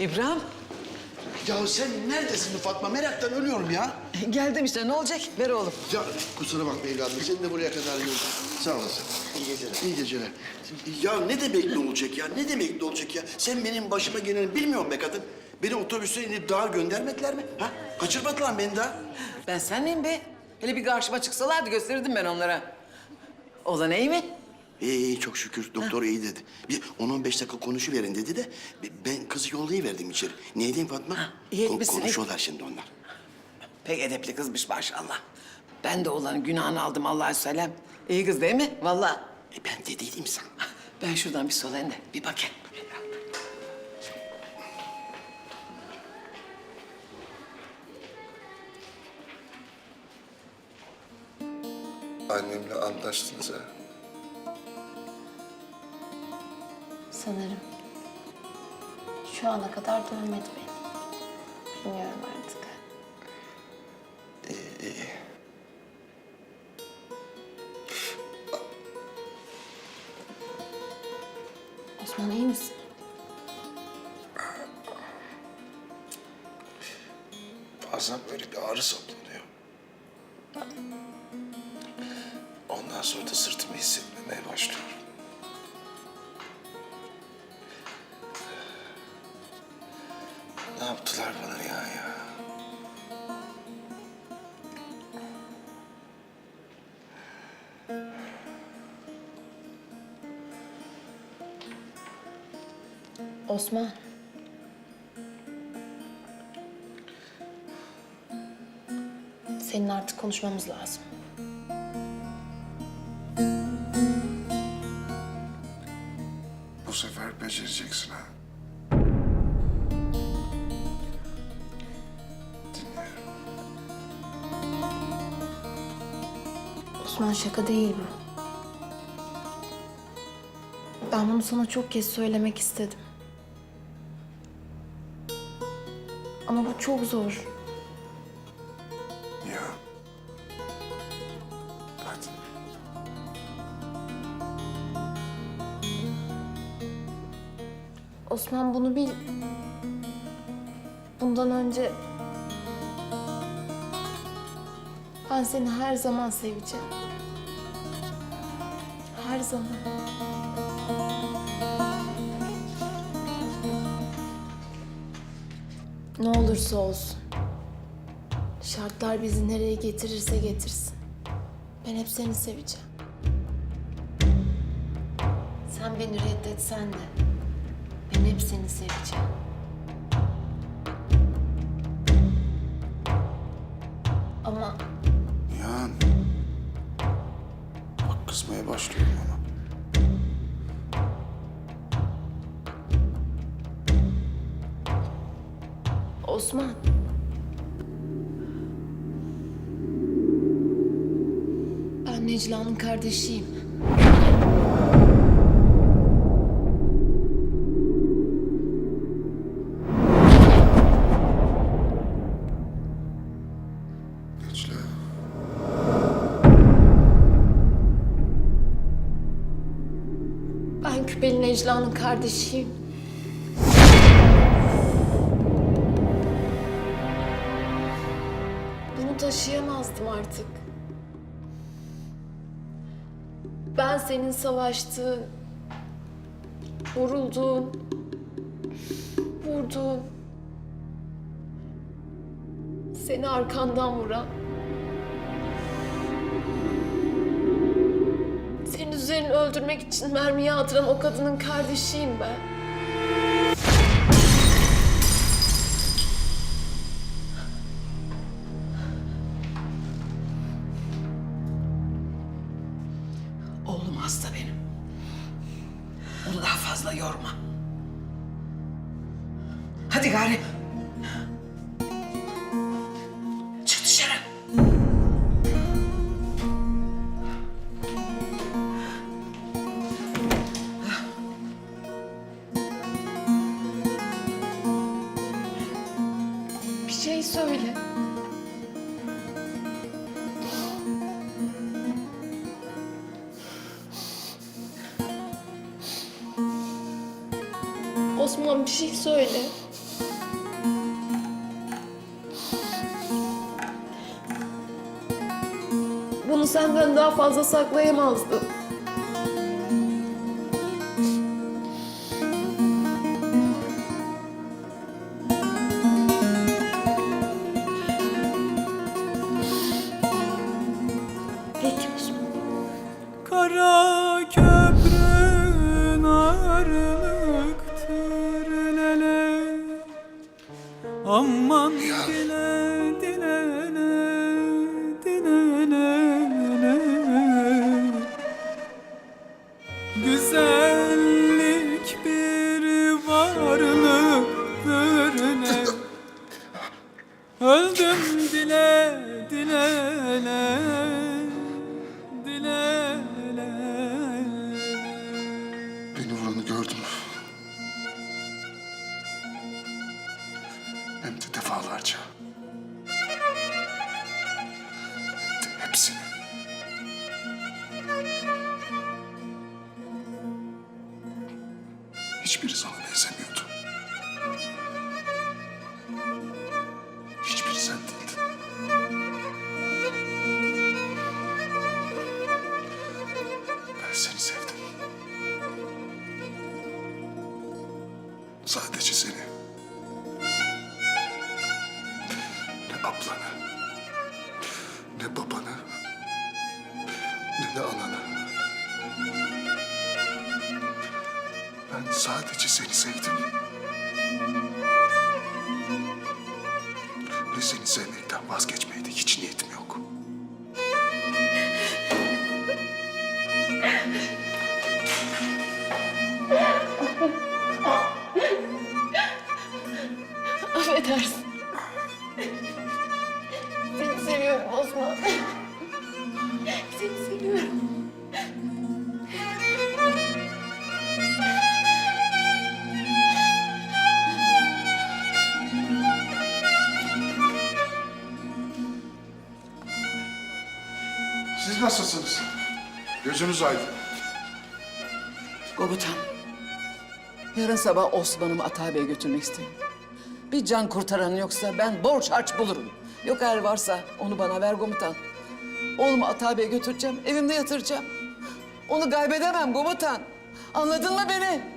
İbrahim, Ya sen neredesin Fatma? Meraktan ölüyorum ya. geldim işte ne olacak? Ver oğlum. Ya kusura bakma evladım. Seni de buraya kadar gördüm. Sağ olasın. İyi geceler. İyi geceler. Ya ne demek ne olacak ya? Ne demek ne olacak ya? Sen benim başıma geleni bilmiyor musun be kadın? Beni otobüse inip dağa göndermediler mi? Ha? Kaçırmadılar beni daha. Ben sen miyim be? Hele bir karşıma çıksalardı gösterirdim ben onlara. Olan iyi mi? İyi iyi çok şükür. Doktor iyi dedi. Bir 10-15 dakika konuşuverin dedi de ben kızı yollayıverdim içeri. Ne diyeyim Fatma? iyi etmişsin, iyi. konuşuyorlar şimdi onlar. Pek edepli kızmış maşallah. Ben de oğlanın günahını aldım Allah'a selam. İyi kız değil mi? Vallahi. E ben dediydim sana. Ben şuradan bir solayım da bir bakayım. Annemle anlaştınız ha. Sanırım. Şu ana kadar dönmedi beni. Bilmiyorum artık. Osman iyi misin? Bazen böyle bir ağrı saplanıyor. Ondan sonra da sırtımı hissetmemeye başlıyorum. Ne yaptılar bana ya ya? Osman. Senin artık konuşmamız lazım. Bu sefer becereceksin ha. Osman şaka değil bu. Ben bunu sana çok kez söylemek istedim. Ama bu çok zor. Ya. Hadi. Osman bunu bil. Bundan önce ben seni her zaman seveceğim. Her zaman. Ne olursa olsun. Şartlar bizi nereye getirirse getirsin. Ben hep seni seveceğim. Sen beni reddetsen de ben hep seni seveceğim. Ama Nihan. Bak kızmaya başlıyorum Osman. Ben Necla'nın kardeşiyim. Necla. Ben Küpeli Necla'nın kardeşiyim. Taşıyamazdım artık. Ben senin savaştığın, vurulduğun, vurduğun, seni arkandan vuran, senin üzerini öldürmek için mermiye atıran o kadının kardeşiyim ben. Hadi gari. Çık dışarı. Bir şey söyle. Osman bir şey söyle. Senden daha fazla saklayamazdım. Kara köprün ağırlıktır lele. Aman dile dile Hem de defalarca. Hem de hepsini. Hiçbiri sana benzemiyordu. Ablanı, ne babanı, ne de ananı. Ben sadece seni sevdim. Ve seni sevmekten vazgeçmeye de hiç niyetim yok. Affedersin. Osman. Seni seviyorum. Siz nasılsınız? Gözünüz aydın. Komutan. Yarın sabah Osman'ımı Atay Bey'e götürmek istiyorum. Bir can kurtaran yoksa ben borç harç bulurum. Yok eğer varsa onu bana ver komutan. Oğlumu Atay Bey'e götüreceğim, evimde yatıracağım. Onu kaybedemem komutan. Anladın mı beni?